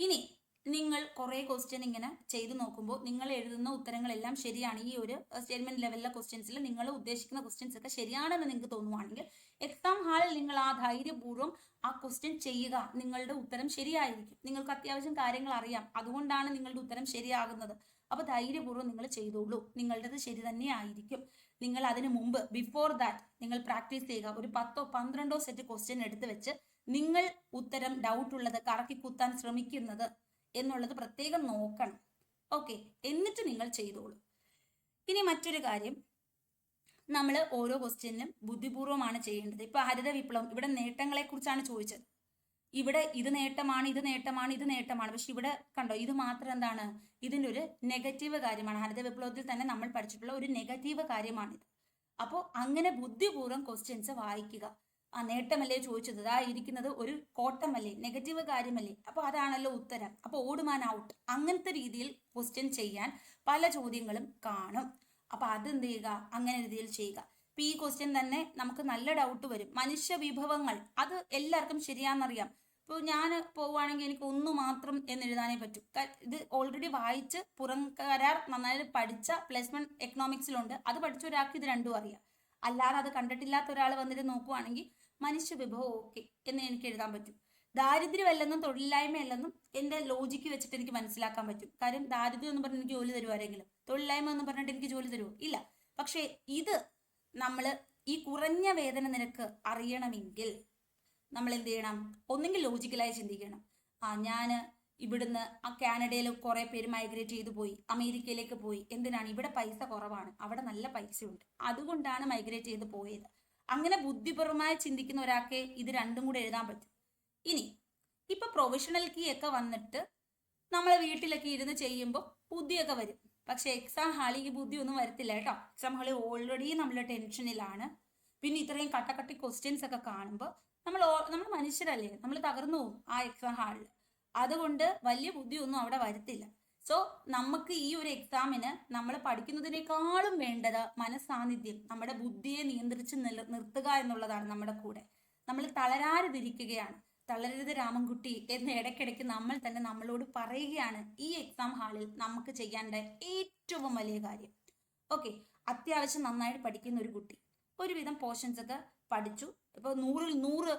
ഇനി നിങ്ങൾ കുറേ ക്വസ്റ്റ്യൻ ഇങ്ങനെ ചെയ്തു നോക്കുമ്പോൾ നിങ്ങൾ എഴുതുന്ന ഉത്തരങ്ങളെല്ലാം ശരിയാണ്. ഈ ഒരു സ്റ്റേറ്റ്മെന്റ് ലെവലിലെ ക്വസ്റ്റ്യൻസിൽ നിങ്ങൾ ഉദ്ദേശിക്കുന്ന ക്വസ്റ്റ്യൻസ് ഒക്കെ ശരിയാണെന്ന് നിങ്ങൾക്ക് തോന്നുവാണെങ്കിൽ എക്സാം ഹാളിൽ നിങ്ങൾ ആ ധൈര്യപൂർവം ആ ക്വസ്റ്റ്യൻ ചെയ്യുക. നിങ്ങളുടെ ഉത്തരം ശരിയായിരിക്കും. നിങ്ങൾക്ക് അത്യാവശ്യം കാര്യങ്ങൾ അറിയാം. അതുകൊണ്ടാണ് നിങ്ങളുടെ ഉത്തരം ശരിയാകുന്നത്. അപ്പൊ ധൈര്യപൂർവം നിങ്ങൾ ചെയ്തോളൂ. നിങ്ങളുടേത് ശരി തന്നെ ആയിരിക്കും. നിങ്ങൾ അതിനു മുമ്പ് ബിഫോർ ദാറ്റ് നിങ്ങൾ പ്രാക്ടീസ് ചെയ്യുക. ഒരു പത്തോ പന്ത്രണ്ടോ സെറ്റ് ക്വസ്റ്റ്യൻ എടുത്ത് വെച്ച് നിങ്ങൾ ഉത്തരം ഡൗട്ട് ഉള്ളത് കറക്കി കുത്താൻ ശ്രമിക്കുന്നത് എന്നുള്ളത് പ്രത്യേകം നോക്കണം. ഓക്കെ എന്നിട്ട് നിങ്ങൾ ചെയ്തോളൂ. ഇനി മറ്റൊരു കാര്യം. നമ്മൾ ഓരോ ക്വസ്റ്റ്യനിലും ബുദ്ധിപൂർവമാണ് ചെയ്യേണ്ടത്. ഇപ്പൊ ഹരിത വിപ്ലവം ഇവിടെ നേട്ടങ്ങളെ കുറിച്ചാണ് ചോദിച്ചത്. ഇവിടെ ഇത് നേട്ടമാണ് ഇത് നേട്ടമാണ് ഇത് നേട്ടമാണ്. പക്ഷെ ഇവിടെ കണ്ടോ ഇത് മാത്രം എന്താണ്? ഇതിന്റെ ഒരു നെഗറ്റീവ് കാര്യമാണ്. ഹരിത വിപ്ലവത്തിൽ തന്നെ നമ്മൾ പഠിച്ചിട്ടുള്ള ഒരു നെഗറ്റീവ് കാര്യമാണിത്. അപ്പോൾ അങ്ങനെ ബുദ്ധിപൂർവം ക്വസ്റ്റ്യൻസ് വായിക്കുക. ആ നേട്ടമല്ലേ ചോദിച്ചത്? അതാ ഇരിക്കുന്നത് ഒരു കോട്ടമല്ലേ നെഗറ്റീവ് കാര്യമല്ലേ? അപ്പോൾ അതാണല്ലോ ഉത്തരം. അപ്പോൾ ഓടുമാൻ ഔട്ട് അങ്ങനത്തെ രീതിയിൽ ക്വസ്റ്റ്യൻ ചെയ്യാൻ പല ചോദ്യങ്ങളും കാണും. അപ്പോൾ അതെന്ത് ചെയ്യുക? അങ്ങനെ രീതിയിൽ ചെയ്യുക. ഇപ്പൊ ഈ ക്വസ്റ്റ്യൻ തന്നെ നമുക്ക് നല്ല ഡൗട്ട് വരും. മനുഷ്യ വിഭവങ്ങൾ അത് എല്ലാവർക്കും ശരിയാണെന്നറിയാം. ഇപ്പോൾ ഞാൻ പോവുകയാണെങ്കിൽ എനിക്ക് ഒന്ന് മാത്രം എന്ന് എഴുതാനേ പറ്റൂ ഇത് ഓൾറെഡി വായിച്ച് പുറം കരാർ നന്നായിട്ട് പഠിച്ച പ്ലസ് വൺ എക്കണോമിക്സിലുണ്ട് അത് പഠിച്ച ഒരാൾക്ക് ഇത് രണ്ടും അറിയാം. അല്ലാതെ അത് കണ്ടിട്ടില്ലാത്ത ഒരാൾ വന്നിട്ട് നോക്കുവാണെങ്കിൽ മനുഷ്യ വിഭവം ഓക്കെ എന്ന് എനിക്ക് എഴുതാൻ പറ്റും. ദാരിദ്ര്യമല്ലെന്നും തൊഴിലില്ലായ്മയല്ലെന്നും എന്റെ ലോജിക്ക് വെച്ചിട്ട് എനിക്ക് മനസ്സിലാക്കാൻ പറ്റും. കാര്യം ദാരിദ്ര്യം എന്ന് പറഞ്ഞ് എനിക്ക് ജോലി തരുമോ ആരെങ്കിലും തൊഴിലില്ലായ്മ എന്ന് പറഞ്ഞിട്ട് എനിക്ക് ജോലി തരുമോ ഇല്ല. പക്ഷേ ഇത് നമ്മൾ ഈ കുറഞ്ഞ വേതന നിരക്ക് അറിയണമെങ്കിൽ നമ്മൾ എന്ത് ചെയ്യണം ഒന്നെങ്കിൽ ലോജിക്കലായി ചിന്തിക്കണം. ആ ഞാൻ ഇവിടുന്ന് ആ കാനഡയിൽ കുറെ പേര് മൈഗ്രേറ്റ് ചെയ്തു പോയി. അമേരിക്കയിലേക്ക് പോയി. എന്തിനാണ്? ഇവിടെ പൈസ കുറവാണ്. അവിടെ നല്ല പൈസയുണ്ട്. അതുകൊണ്ടാണ് മൈഗ്രേറ്റ് ചെയ്ത് പോയത്. അങ്ങനെ ബുദ്ധിപരമായി ചിന്തിക്കുന്ന ഒരാൾക്ക് ഇത് രണ്ടും കൂടെ എഴുതാൻ പറ്റും. ഇനി ഇപ്പൊ പ്രൊഫഷണൽ കീ ഒക്കെ വന്നിട്ട് നമ്മളെ വീട്ടിലൊക്കെ ഇരുന്ന് ചെയ്യുമ്പോൾ ബുദ്ധിയൊക്കെ വരും. പക്ഷെ എക്സാം ബുദ്ധി ഒന്നും വരത്തില്ല കേട്ടോ. എക്സാം ഹാളിൽ ഓൾറെഡി നമ്മൾ ടെൻഷനിലാണ് പിന്നെ ഇത്രയും കട്ടക്കട്ടി ക്വസ്റ്റ്യൻസ് ഒക്കെ കാണുമ്പോൾ നമ്മൾ നമ്മൾ മനുഷ്യരല്ലേ? നമ്മൾ തകർന്നു പോകും ആ എക്സാം ഹാളിൽ അതുകൊണ്ട് വലിയ ബുദ്ധിയൊന്നും അവിടെ വരത്തില്ല. സോ നമുക്ക് ഈ ഒരു എക്സാമിന് നമ്മൾ പഠിക്കുന്നതിനേക്കാളും വേണ്ടത് മനസ്സാന്നിധ്യം നമ്മുടെ ബുദ്ധിയെ നിയന്ത്രിച്ച് നില നിർത്തുക എന്നുള്ളതാണ് നമ്മുടെ കൂടെ. നമ്മൾ തളരാതിരിക്കുകയാണ്. തളരരുത് രാമൻകുട്ടി എന്ന് ഇടയ്ക്കിടയ്ക്ക് നമ്മൾ തന്നെ നമ്മളോട് പറയുകയാണ് ഈ എക്സാം ഹാളിൽ നമുക്ക് ചെയ്യേണ്ട ഏറ്റവും വലിയ കാര്യം. ഓക്കെ അത്യാവശ്യം നന്നായിട്ട് പഠിക്കുന്ന ഒരു കുട്ടി. ഒരുവിധം പോർഷൻസ് ഒക്കെ പഠിച്ചു. ഇപ്പോൾ നൂറിൽ നൂറ്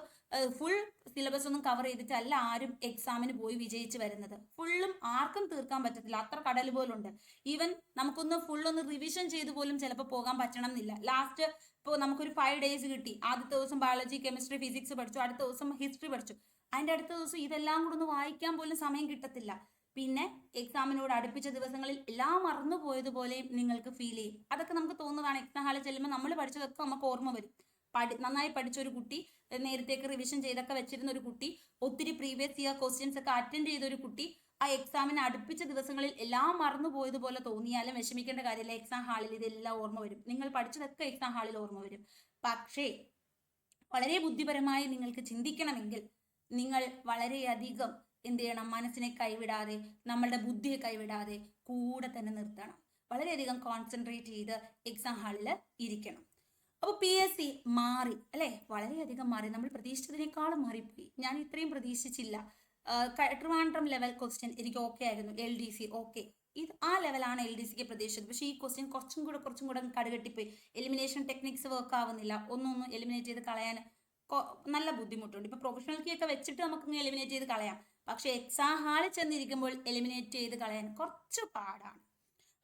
ഫുൾ സിലബസ് ഒന്നും കവർ ചെയ്തിട്ടല്ല ആരും എക്സാമിന് പോയി വിജയിച്ച് വരുന്നത്. ഫുള്ളും ആർക്കും തീർക്കാൻ പറ്റത്തില്ല. അത്ര കടൽ പോലുണ്ട്. ഈവൻ നമുക്കൊന്ന് ഫുൾ ഒന്ന് റിവിഷൻ ചെയ്ത് പോലും ചിലപ്പോൾ പോകാൻ പറ്റണം എന്നില്ല ലാസ്റ്റ് ഇപ്പോൾ നമുക്കൊരു ഫൈവ് ഡേയ്സ് കിട്ടി. ആദ്യത്തെ ദിവസം ബയോളജി കെമിസ്ട്രി ഫിസിക്സ് പഠിച്ചു. അടുത്ത ദിവസം ഹിസ്റ്ററി പഠിച്ചു. അതിന്റെ അടുത്ത ദിവസം ഇതെല്ലാം കൂടെ ഒന്ന് വായിക്കാൻ പോലും സമയം കിട്ടത്തില്ല. പിന്നെ എക്സാമിനോട് അടുപ്പിച്ച ദിവസങ്ങളിൽ എല്ലാം മറന്നു പോയതുപോലെയും നിങ്ങൾക്ക് ഫീൽ ചെയ്യും. അതൊക്കെ നമുക്ക് തോന്നുന്നതാണ്. എക്സാം ഹാളിൽ ചെല്ലുമ്പോൾ നമ്മൾ പഠിച്ചതൊക്കെ നമുക്ക് ഓർമ്മ വരും. പഠി നന്നായി പഠിച്ച ഒരു കുട്ടി നേരത്തേക്ക് റിവിഷൻ ചെയ്തൊക്കെ വെച്ചിരുന്ന ഒരു കുട്ടി ഒത്തിരി പ്രീവിയസ് ഇയർ ക്വസ്റ്റ്യൻസ് ഒക്കെ അറ്റൻഡ് ചെയ്ത ഒരു കുട്ടി ആ എക്സാമിന് അടുപ്പിച്ച ദിവസങ്ങളിൽ എല്ലാം മറന്നുപോയതുപോലെ തോന്നിയാലും വിഷമിക്കേണ്ട കാര്യമില്ല. എക്സാം ഹാളിൽ ഇതെല്ലാം ഓർമ്മ വരും. നിങ്ങൾ പഠിച്ചതൊക്കെ എക്സാം ഹാളിൽ ഓർമ്മ വരും. പക്ഷേ വളരെ ബുദ്ധിപരമായി നിങ്ങൾക്ക് ചിന്തിക്കണമെങ്കിൽ നിങ്ങൾ വളരെയധികം എന്ത് ചെയ്യണം? മനസ്സിനെ കൈവിടാതെ നമ്മളുടെ ബുദ്ധിയെ കൈവിടാതെ കൂടെ തന്നെ നിർത്തണം. വളരെയധികം കോൺസെൻട്രേറ്റ് ചെയ്ത് എക്സാം ഹാളിൽ ഇരിക്കണം. അപ്പോൾ പി എസ് സി മാറി അല്ലേ? വളരെയധികം മാറി. നമ്മൾ പ്രതീക്ഷിച്ചതിനേക്കാളും മാറിപ്പോയി. ഞാൻ ഇത്രയും പ്രതീക്ഷിച്ചില്ല. ട്രിവാൻഡ്രം ലെവൽ ക്വസ്റ്റ്യൻ എനിക്ക് ഓക്കെ ആയിരുന്നു. എൽ ഡി സി ഓക്കെ ഇത് ആ ലെവലാണ് എൽ ഡി സിക്ക് പ്രതീക്ഷിച്ചത്. പക്ഷേ ഈ ക്വസ്റ്റ്യൻ കുറച്ചും കൂടെ കുറച്ചും കൂടെ കടുകെട്ടിപ്പോയി. എലിമിനേഷൻ ടെക്നിക്സ് വർക്ക് ആവുന്നില്ല. ഒന്നൊന്നും എലിമിനേറ്റ് ചെയ്ത് കളയാൻ നല്ല ബുദ്ധിമുട്ടുണ്ട്. ഇപ്പൊ പ്രൊഫഷണൽ കീ ഒക്കെ വെച്ചിട്ട് നമുക്ക് എലിമിനേറ്റ് ചെയ്ത് കളയാം. പക്ഷെ എക്സാം ഹാളിൽ ചെന്നിരിക്കുമ്പോൾ എലിമിനേറ്റ് ചെയ്ത് കളയാൻ കുറച്ച് പാടാണ്.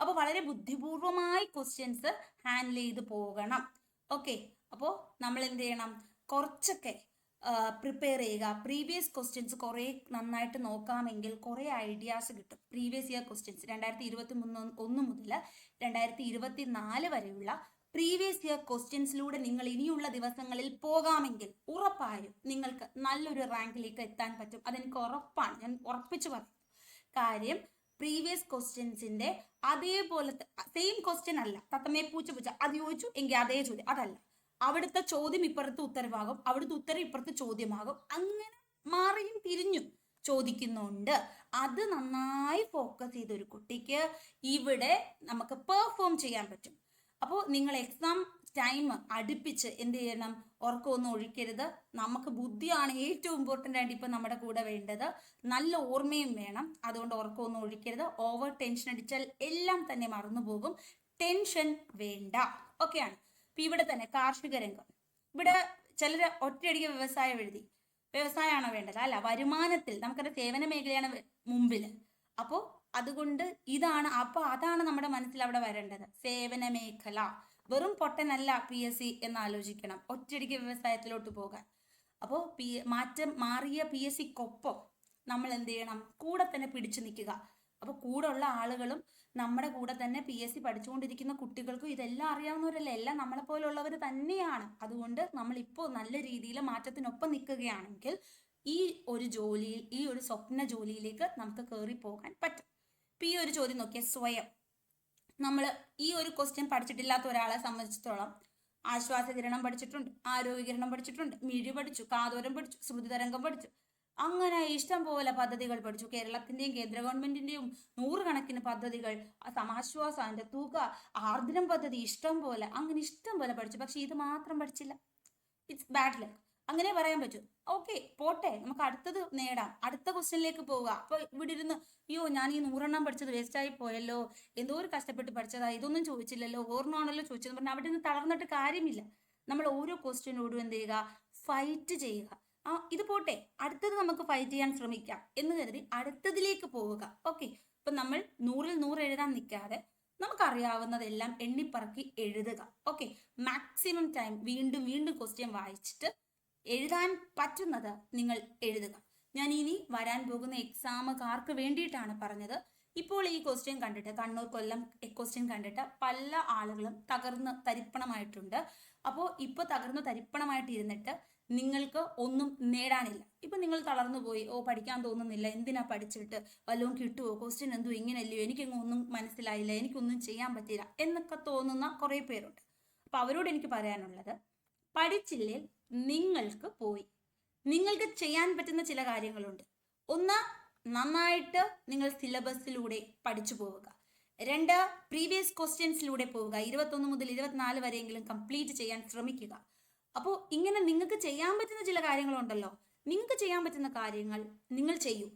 അപ്പോൾ വളരെ ബുദ്ധിപൂർവമായി ക്വസ്റ്റ്യൻസ് ഹാൻഡിൽ ചെയ്ത് പോകണം. ഓക്കെ അപ്പോൾ നമ്മൾ എന്ത് ചെയ്യണം കുറച്ചൊക്കെ പ്രിപ്പയർ ചെയ്യുക. പ്രീവിയസ് ക്വസ്റ്റ്യൻസ് കുറേ നന്നായിട്ട് നോക്കാമെങ്കിൽ കുറേ ഐഡിയാസ് കിട്ടും. പ്രീവിയസ് ഇയർ ക്വസ്റ്റ്യൻസ് രണ്ടായിരത്തി ഇരുപത്തി മൂന്ന് ഒന്ന് മുതൽ രണ്ടായിരത്തി ഇരുപത്തി നാല് വരെയുള്ള പ്രീവിയസ് ഇയർ ക്വസ്റ്റ്യൻസിലൂടെ നിങ്ങൾ ഇനിയുള്ള ദിവസങ്ങളിൽ പോകാമെങ്കിൽ ഉറപ്പായും നിങ്ങൾക്ക് നല്ലൊരു റാങ്കിലേക്ക് എത്താൻ പറ്റും. അതെനിക്ക് ഉറപ്പാണ്. ഞാൻ ഉറപ്പിച്ചു പറയും. കാര്യം പ്രീവിയസ് ക്വസ്റ്റ്യൻസിന്റെ അതേപോലത്തെ സെയിം ക്വസ്റ്റ്യൻ അല്ല. തത്തമ്മേ പൂച്ച പൂച്ച. അത് ചോദിച്ചു എങ്കിൽ അതേ ചോദ്യം. അതല്ല. അവിടുത്തെ ചോദ്യം ഇപ്പുറത്ത് ഉത്തരവാകും. അവിടുത്തെ ഉത്തരം ഇപ്പുറത്ത് ചോദ്യമാകും. അങ്ങനെ മാറിയും തിരിഞ്ഞും ചോദിക്കുന്നുണ്ട്. അത് നന്നായി ഫോക്കസ് ചെയ്ത ഒരു കുട്ടിക്ക് ഇവിടെ നമുക്ക് പെർഫോം ചെയ്യാൻ പറ്റും. അപ്പോൾ നിങ്ങൾ എക്സാം ടൈം അടുപ്പിച്ച് എന്ത് ചെയ്യണം? ഉറക്കമൊന്നും ഒഴിക്കരുത്. നമുക്ക് ബുദ്ധിയാണ് ഏറ്റവും ഇമ്പോർട്ടന്റ് ആയിട്ട് ഇപ്പം നമ്മുടെ കൂടെ വേണ്ടത്. നല്ല ഓർമ്മയും വേണം. അതുകൊണ്ട് ഉറക്കമൊന്നും ഒഴിക്കരുത്. ഓവർ ടെൻഷൻ അടിച്ചാൽ എല്ലാം തന്നെ മറന്നു പോകും. ടെൻഷൻ വേണ്ട. ഓക്കെയാണ് ഇപ്പം ഇവിടെ തന്നെ കാർഷിക രംഗം. ഇവിടെ ചിലർ ഒറ്റയടിക്ക് വ്യവസായം എഴുതി. വ്യവസായമാണോ വേണ്ടത്? അല്ല വരുമാനത്തിൽ. നമുക്കറിയാം സേവന മേഖലയാണ് മുമ്പിൽ അപ്പോൾ അതുകൊണ്ട് ഇതാണ് അപ്പോൾ അതാണ് നമ്മുടെ മനസ്സിൽ അവിടെ വരേണ്ടത്. സേവന മേഖല. വെറും പൊട്ടനല്ല പി എസ് സി എന്ന് ആലോചിക്കണം ഒറ്റയടിക്ക് വ്യവസായത്തിലോട്ട് പോകാൻ. അപ്പോൾ പി മാറ്റം മാറിയ പി എസ് സിക്കൊപ്പം നമ്മൾ എന്ത് ചെയ്യണം കൂടെ തന്നെ പിടിച്ചു നിൽക്കുക. അപ്പോൾ കൂടെ ഉള്ള ആളുകളും നമ്മുടെ കൂടെ തന്നെ പി എസ് സി പഠിച്ചുകൊണ്ടിരിക്കുന്ന കുട്ടികൾക്കും ഇതെല്ലാം അറിയാവുന്നവരല്ല? എല്ലാം നമ്മളെ പോലുള്ളവർ തന്നെയാണ്. അതുകൊണ്ട് നമ്മൾ ഇപ്പോൾ നല്ല രീതിയിൽ മാറ്റത്തിനൊപ്പം നിൽക്കുകയാണെങ്കിൽ ഈ ഒരു ജോലിയിൽ ഈ ഒരു സ്വപ്ന ജോലിയിലേക്ക് നമുക്ക് കയറി പോകാൻ പറ്റും. ഇപ്പം ഈ ഒരു ചോദ്യം നോക്കിയാൽ സ്വയം. നമ്മൾ ഈ ഒരു ക്വസ്റ്റ്യൻ പഠിച്ചിട്ടില്ലാത്ത ഒരാളെ സംബന്ധിച്ചിടത്തോളം ആശ്വാസകിരണം പഠിച്ചിട്ടുണ്ട് ആരോഗ്യകിരണം പഠിച്ചിട്ടുണ്ട് മിഴി പഠിച്ചു കാതോരം പഠിച്ചു ശ്രുതിതരംഗം പഠിച്ചു. അങ്ങനെ ഇഷ്ടം പോലെ പദ്ധതികൾ പഠിച്ചു. കേരളത്തിന്റെയും കേന്ദ്ര ഗവൺമെന്റിന്റെയും നൂറുകണക്കിന് പദ്ധതികൾ സമാശ്വാസം അതിന്റെ തുക ആർദ്രം പദ്ധതി ഇഷ്ടം പോലെ അങ്ങനെ ഇഷ്ടം പോലെ പഠിച്ചു. പക്ഷെ ഇത് മാത്രം പഠിച്ചില്ല. ഇറ്റ്സ് ബാഡ് ലക്ക് അങ്ങനെ പറയാൻ പറ്റൂ. ഓക്കെ പോട്ടെ നമുക്ക് അടുത്തത് നേടാം. അടുത്ത ക്വസ്റ്റ്യനിലേക്ക് പോവുക. അപ്പൊ ഇവിടെ ഇരുന്ന് അയ്യോ ഞാൻ ഈ നൂറെണ്ണം പഠിച്ചത് വേസ്റ്റ് ആയി പോയല്ലോ. എന്തോ ഒരു കഷ്ടപ്പെട്ട് പഠിച്ചതാ. ഇതൊന്നും ചോദിച്ചില്ലല്ലോ. ഓർമ്മയാണല്ലോ ചോദിച്ചത് പറഞ്ഞാൽ അവിടെ നിന്ന് തളർന്നിട്ട് കാര്യമില്ല. നമ്മൾ ഓരോ ക്വസ്റ്റ്യനോടും എന്ത് ചെയ്യുക? ഫൈറ്റ് ചെയ്യുക. ആ ഇത് പോട്ടെ. അടുത്തത് നമുക്ക് ഫൈറ്റ് ചെയ്യാൻ ശ്രമിക്കാം എന്ന് കരുതി അടുത്തതിലേക്ക് പോവുക. ഓക്കെ ഇപ്പൊ നമ്മൾ നൂറിൽ നൂറ് എഴുതാൻ നിൽക്കാതെ നമുക്കറിയാവുന്നതെല്ലാം എണ്ണിപ്പറക്കി എഴുതുക. ഓക്കെ മാക്സിമം ടൈം വീണ്ടും വീണ്ടും ക്വസ്റ്റ്യൻ വായിച്ചിട്ട് എഴുതാൻ പറ്റുന്നത് നിങ്ങൾ എഴുതുക. ഞാൻ ഇനി വരാൻ പോകുന്ന എക്സാമുകാർക്ക് വേണ്ടിയിട്ടാണ് പറഞ്ഞത്? ഇപ്പോൾ ഈ ക്വസ്റ്റ്യൻ കണ്ടിട്ട് കണ്ണൂർ കൊല്ലം ക്വസ്റ്റ്യൻ കണ്ടിട്ട് പല ആളുകളും തകർന്ന് തരിപ്പണമായിട്ടുണ്ട്. അപ്പോൾ ഇപ്പോൾ തകർന്ന് തരിപ്പണമായിട്ട് ഇരുന്നിട്ട് നിങ്ങൾക്ക് ഒന്നും നേടാനില്ല. ഇപ്പൊ നിങ്ങൾ തളർന്നു പോയി ഓ പഠിക്കാൻ തോന്നുന്നില്ല എന്തിനാ പഠിച്ചിട്ട്? വല്ലതും കിട്ടുമോ ക്വസ്റ്റ്യൻ എന്തോ ഇങ്ങനെയല്ലയോ എനിക്കങ്ങ് ഒന്നും മനസ്സിലായില്ല എനിക്കൊന്നും ചെയ്യാൻ പറ്റില്ല എന്നൊക്കെ തോന്നുന്ന കുറേ പേരുണ്ട്. അപ്പൊ അവരോട് എനിക്ക് പറയാനുള്ളത് പഠിച്ചില്ലേ നിങ്ങൾക്ക് പോയി. നിങ്ങൾക്ക് ചെയ്യാൻ പറ്റുന്ന ചില കാര്യങ്ങളുണ്ട്. ഒന്ന് നന്നായിട്ട് നിങ്ങൾ സിലബസിലൂടെ പഠിച്ചു പോവുക. രണ്ട് പ്രീവിയസ് ക്വസ്റ്റ്യൻസിലൂടെ പോവുക. ഇരുപത്തൊന്ന് മുതൽ ഇരുപത്തിനാല് വരെയെങ്കിലും കംപ്ലീറ്റ് ചെയ്യാൻ ശ്രമിക്കുക. അപ്പോൾ ഇങ്ങനെ നിങ്ങൾക്ക് ചെയ്യാൻ പറ്റുന്ന ചില കാര്യങ്ങളുണ്ടല്ലോ. നിങ്ങൾക്ക് ചെയ്യാൻ പറ്റുന്ന കാര്യങ്ങൾ നിങ്ങൾ ചെയ്യൂ.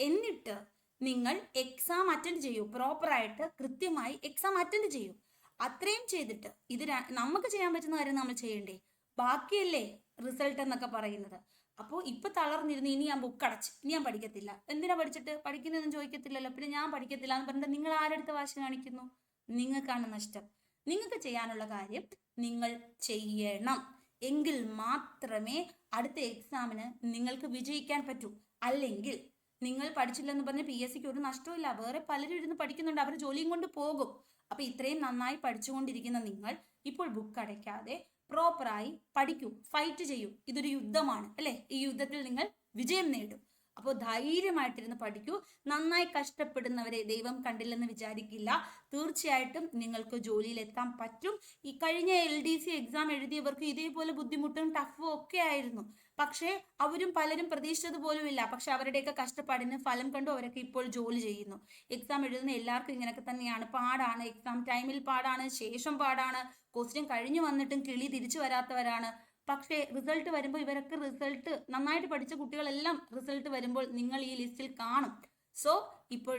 എന്നിട്ട് നിങ്ങൾ എക്സാം അറ്റൻഡ് ചെയ്യൂ. പ്രോപ്പറായിട്ട് കൃത്യമായി എക്സാം അറ്റൻഡ് ചെയ്യൂ. അത്രയും ചെയ്തിട്ട് ഇത് നമുക്ക് ചെയ്യാൻ പറ്റുന്ന കാര്യം നമ്മൾ ചെയ്യണ്ടേ? ബാക്കിയല്ലേ റിസൾട്ട് എന്നൊക്കെ പറയുന്നത്. അപ്പോൾ ഇപ്പൊ തളർന്നിരുന്നു ഇനി ഞാൻ ബുക്ക് അടച്ച് ഇനി ഞാൻ പഠിക്കത്തില്ല. എന്തിനാ പഠിച്ചിട്ട്? പഠിക്കുന്നതെന്ന് ചോദിക്കത്തില്ലല്ലോ. പിന്നെ ഞാൻ പഠിക്കത്തില്ല എന്ന് പറഞ്ഞിട്ട് നിങ്ങൾ ആരെടുത്ത് വാശി കാണിക്കുന്നു? നിങ്ങൾക്കാണ് നഷ്ടം. നിങ്ങൾക്ക് ചെയ്യാനുള്ള കാര്യം നിങ്ങൾ ചെയ്യണം. എങ്കിൽ മാത്രമേ അടുത്ത എക്സാമിന് നിങ്ങൾക്ക് വിജയിക്കാൻ പറ്റൂ. അല്ലെങ്കിൽ നിങ്ങൾ പഠിച്ചില്ലെന്ന് പറഞ്ഞ് പി എസ് സിക്ക് ഒരു നഷ്ടമില്ല വേറെ പലരും ഇരുന്ന് പഠിക്കുന്നുണ്ട്. അവർ ജോലിയും കൊണ്ട് പോകും. അപ്പൊ ഇത്രയും നന്നായി പഠിച്ചുകൊണ്ടിരിക്കുന്ന നിങ്ങൾ ഇപ്പോൾ ബുക്ക് അടയ്ക്കാതെ പ്രോപ്പറായി പഠിക്കൂ ഫൈറ്റ് ചെയ്യൂ. ഇതൊരു യുദ്ധമാണ് അല്ലെ? ഈ യുദ്ധത്തിൽ നിങ്ങൾ വിജയം നേടും. അപ്പോൾ ധൈര്യമായിട്ടിരുന്ന് പഠിക്കൂ. നന്നായി കഷ്ടപ്പെടുന്നവരെ ദൈവം കണ്ടില്ലെന്ന് വിചാരിക്കില്ല. തീർച്ചയായിട്ടും നിങ്ങൾക്ക് ജോലിയിൽ എത്താൻ പറ്റും. ഈ കഴിഞ്ഞ എൽ ഡി സി എക്സാം എഴുതിയവർക്ക് ഇതേപോലെ ബുദ്ധിമുട്ടും ടഫും ഒക്കെ ആയിരുന്നു. പക്ഷേ അവരും പലരും പ്രതീക്ഷിച്ചത് പോലുമില്ല പക്ഷെ അവരുടെയൊക്കെ കഷ്ടപ്പാടിന് ഫലം കണ്ടു അവരൊക്കെ ഇപ്പോൾ ജോലി ചെയ്യുന്നു. എക്സാം എഴുതുന്ന എല്ലാവർക്കും ഇങ്ങനെയൊക്കെ തന്നെയാണ്. പാടാണ്. എക്സാം ടൈമിൽ പാടാണ്. ശേഷം പാടാണ്. ക്വസ്റ്റ്യൻ കഴിഞ്ഞു വന്നിട്ടും കിളി തിരിച്ചു വരാത്തവരാണ്. പക്ഷേ റിസൾട്ട് വരുമ്പോൾ ഇവരൊക്കെ റിസൾട്ട് നന്നായിട്ട് പഠിച്ച കുട്ടികളെല്ലാം റിസൾട്ട് വരുമ്പോൾ നിങ്ങൾ ഈ ലിസ്റ്റിൽ കാണും. സോ ഇപ്പോൾ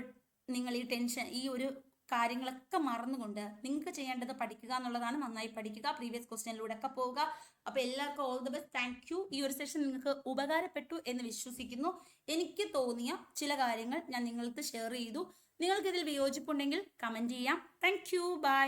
നിങ്ങൾ ഈ ടെൻഷൻ ഈ ഒരു കാര്യങ്ങളൊക്കെ മറന്നുകൊണ്ട് നിങ്ങൾക്ക് ചെയ്യേണ്ടത് പഠിക്കുക എന്നുള്ളതാണ്. നന്നായി പഠിക്കുക പ്രീവിയസ് ക്വസ്റ്റ്യനിലൂടെ ഒക്കെ പോവുക. അപ്പോൾ എല്ലാവർക്കും all the best thank you ഈ ഒരു സെഷൻ നിങ്ങൾക്ക് ഉപകാരപ്പെട്ടു എന്ന് വിശ്വസിക്കുന്നു. എനിക്ക് തോന്നിയ ചില കാര്യങ്ങൾ ഞാൻ നിങ്ങൾക്ക് ഷെയർ ചെയ്തു. നിങ്ങൾക്ക് ഇതിൽ വിയോജിപ്പുണ്ടെങ്കിൽ കമന്റ് ചെയ്യാം. Thank you bye